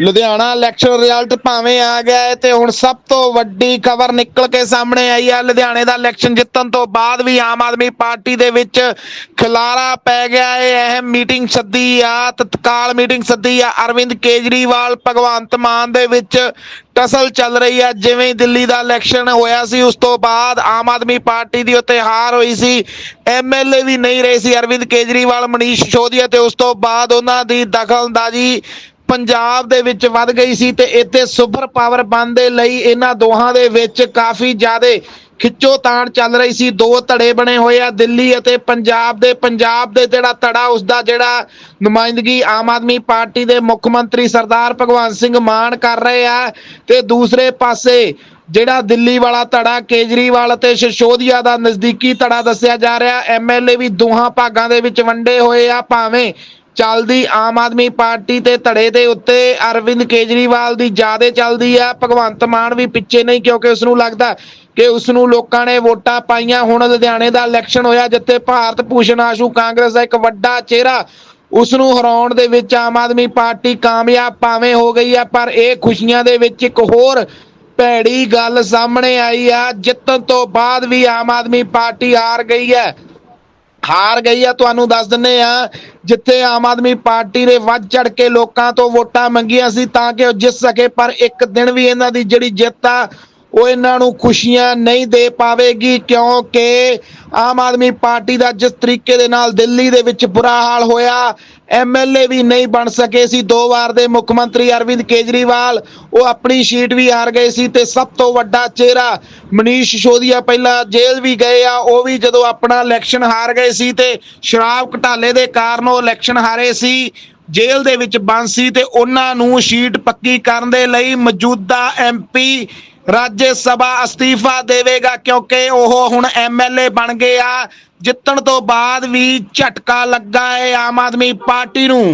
Ludhiana election result ਭਾਵੇਂ ਆ ਗਿਆ ਹੈ ਤੇ ਹੁਣ ਸਭ ਤੋਂ ਵੱਡੀ ਖਬਰ ਨਿਕਲ ਕੇ ਸਾਹਮਣੇ ਆਈ ਹੈ ਲੁਧਿਆਣੇ ਦਾ ਇਲੈਕਸ਼ਨ ਜਿੱਤਣ ਤੋਂ ਬਾਅਦ ਵੀ ਆਮ ਆਦਮੀ ਪਾਰਟੀ ਦੇ ਵਿੱਚ ਖਿਲਾਰਾ ਪੈ ਗਿਆ ਹੈ। ਅਹਿਮ ਮੀਟਿੰਗ ਸੱਦੀ ਆ, ਤਤਕਾਲ ਮੀਟਿੰਗ ਸੱਦੀ ਆ। ਅਰਵਿੰਦ ਕੇਜਰੀਵਾਲ, ਭਗਵੰਤ ਮਾਨ ਦੇ ਵਿੱਚ ਟਸਲ ਚੱਲ ਰਹੀ ਹੈ ਜਿਵੇਂ ਦਿੱਲੀ ਦਾ ਇਲੈਕਸ਼ਨ ਹੋਇਆ ਸੀ, ਉਸ ਤੋਂ ਬਾਅਦ ਆਮ ਆਦਮੀ ਪਾਰਟੀ ਦੀ ਉੱਤੇ ਹਾਰ ਹੋਈ ਸੀ। ਐਮਐਲਏ ਵੀ ਨਹੀਂ ਰਹੇ ਸੀ। ਅਰਵਿੰਦ ਕੇਜਰੀਵਾਲ, ਮਨੀਸ਼ ਸਿਸੋਦੀਆ ਤੇ ਉਸ ਤੋਂ ਬਾਅਦ ਉਹਨਾਂ ਦੀ ਦਖਲਅੰਦਾਜ਼ੀ ਪੰਜਾਬ ਦੇ ਵਿੱਚ ਵੱਧ ਗਈ ਸੀ ਤੇ ਇੱਥੇ ਸੁਪਰ ਪਾਵਰ ਬਣਨ ਦੇ ਲਈ ਇਹਨਾਂ ਦੋਹਾਂ ਦੇ ਵਿੱਚ ਕਾਫੀ ਜ਼ਿਆਦਾ ਖਿੱਚੋ ਤਾਣ ਚੱਲ ਰਹੀ ਸੀ। ਦੋ ਧੜੇ ਬਣੇ ਹੋਏ ਆ ਦਿੱਲੀ ਅਤੇ ਪੰਜਾਬ ਦੇ। ਪੰਜਾਬ ਦੇ ਜਿਹੜਾ ਧੜਾ ਉਸ ਦਾ ਜਿਹੜਾ ਨੁਮਾਇੰਦਗੀ ਆਮ ਆਦਮੀ ਪਾਰਟੀ ਦੇ ਮੁੱਖ ਮੰਤਰੀ ਸਰਦਾਰ ਭਗਵੰਤ ਸਿੰਘ ਮਾਨ ਕਰ ਰਹੇ ਆ ਤੇ ਦੂਸਰੇ ਪਾਸੇ ਜਿਹੜਾ ਦਿੱਲੀ ਵਾਲਾ ਧੜਾ, ਕੇਜਰੀਵਾਲ ਅਤੇ ਸਸ਼ੋਦੀਆ ਦਾ ਨਜ਼ਦੀਕੀ ਧੜਾ ਦੱਸਿਆ ਜਾ ਰਿਹਾ। ਐਮਐਲਏ ਵੀ ਦੋਹਾਂ ਭਾਗਾਂ ਦੇ ਵਿੱਚ ਵੰਡੇ ਹੋਏ ਆ, ਭਾਵੇਂ ਚੱਲਦੀ ਆਮ ਆਦਮੀ ਪਾਰਟੀ ਤੇ ਧੜੇ ਦੇ ਉੱਤੇ ਅਰਵਿੰਦ ਕੇਜਰੀਵਾਲ ਦੀ ਜ਼ਿਆਦਾ ਚੱਲਦੀ ਆ। ਭਗਵੰਤ ਮਾਨ ਵੀ ਪਿੱਛੇ ਨਹੀਂ ਕਿਉਂਕਿ ਉਸ ਨੂੰ ਲੱਗਦਾ ਕਿ ਉਸ ਨੂੰ ਲੋਕਾਂ ਨੇ ਵੋਟਾਂ ਪਾਈਆਂ। ਹੁਣ ਲੁਧਿਆਣੇ ਦਾ ਇਲੈਕਸ਼ਨ ਹੋਇਆ ਜਿੱਥੇ ਭਾਰਤ ਭੂਸ਼ਣ ਆਸ਼ੂ ਕਾਂਗਰਸ ਦਾ ਇੱਕ ਵੱਡਾ ਚਿਹਰਾ ਉਸ ਨੂੰ ਹਰਾਉਣ ਦੇ ਵਿੱਚ ਆਮ ਆਦਮੀ ਪਾਰਟੀ ਕਾਮਯਾਬ ਭਾਵੇਂ ਹੋ ਗਈ ਆ, ਪਰ ਇਹ ਖੁਸ਼ੀਆਂ ਦੇ ਵਿੱਚ ਇੱਕ ਹੋਰ ਭੈੜੀ ਗੱਲ ਸਾਹਮਣੇ ਆਈ ਆ। ਜਿੱਤਣ ਤੋਂ ਬਾਅਦ ਵੀ ਆਮ ਆਦਮੀ ਪਾਰਟੀ ਹਾਰ ਗਈ ਹੈ। ਹਾਰ ਗਈ ਆ, ਤੁਹਾਨੂੰ ਦੱਸ ਦਿੰਨੇ ਆ, ਜਿੱਥੇ ਆਮ ਆਦਮੀ ਪਾਰਟੀ ਨੇ ਵੱਧ ਚੜ ਕੇ ਲੋਕਾਂ ਤੋਂ ਵੋਟਾਂ ਮੰਗੀਆਂ ਸੀ ਤਾਂ ਕਿ ਉਹ ਜਿੱਤ ਸਕੇ, ਪਰ ਇੱਕ ਦਿਨ ਵੀ ਇਹਨਾਂ ਦੀ ਜਿਹੜੀ ਜਿੱਤ ਆ ਉਹ ਇਹਨਾਂ ਨੂੰ ਖੁਸ਼ੀਆਂ ਨਹੀਂ ਦੇ ਪਾਵੇਗੀ ਕਿਉਂਕਿ ਆਮ ਆਦਮੀ ਪਾਰਟੀ ਦਾ ਜਿਸ ਤਰੀਕੇ ਦੇ ਨਾਲ ਦਿੱਲੀ ਦੇ ਵਿੱਚ ਬੁਰਾ ਹਾਲ ਹੋਇਆ ਐਮਐਲਏ ਵੀ ਨਹੀਂ ਬਣ ਸਕੇ ਸੀ। ਦੋ ਵਾਰ ਦੇ ਮੁੱਖ ਮੰਤਰੀ ਅਰਵਿੰਦ ਕੇਜਰੀਵਾਲ, ਉਹ ਆਪਣੀ ਸੀਟ ਵੀ ਹਾਰ ਗਏ ਸੀ ਤੇ ਸਭ ਤੋਂ ਵੱਡਾ ਚਿਹਰਾ ਮਨੀਸ਼ ਸਿਸੋਦੀਆ ਪਹਿਲਾਂ ਜੇਲ੍ਹ ਵੀ ਗਏ ਆ, ਉਹ ਵੀ ਜਦੋਂ ਆਪਣਾ ਇਲੈਕਸ਼ਨ ਹਾਰ ਗਏ ਸੀ ਤੇ ਸ਼ਰਾਬ ਘਟਾਲੇ ਦੇ ਕਾਰਨ ਉਹ ਇਲੈਕਸ਼ਨ ਹਾਰੇ ਸੀ, ਜੇਲ੍ਹ ਦੇ ਵਿੱਚ ਬੰਦ ਸੀ ਤੇ ਉਹਨਾਂ ਨੂੰ ਸੀਟ ਪੱਕੀ ਕਰਨ ਦੇ ਲਈ ਮੌਜੂਦਾ ਐਮਪੀ ਰਾਜ ਸਭਾ ਅਸਤੀਫਾ ਦੇਵੇਗਾ ਕਿਉਂਕਿ ਉਹ ਹੁਣ ਐਮਐਲਏ ਬਣ ਗਏ ਆ। ਜਿੱਤਣ ਤੋਂ ਬਾਅਦ ਵੀ ਝਟਕਾ ਲੱਗਾ ਹੈ ਆਮ ਆਦਮੀ ਪਾਰਟੀ ਨੂੰ।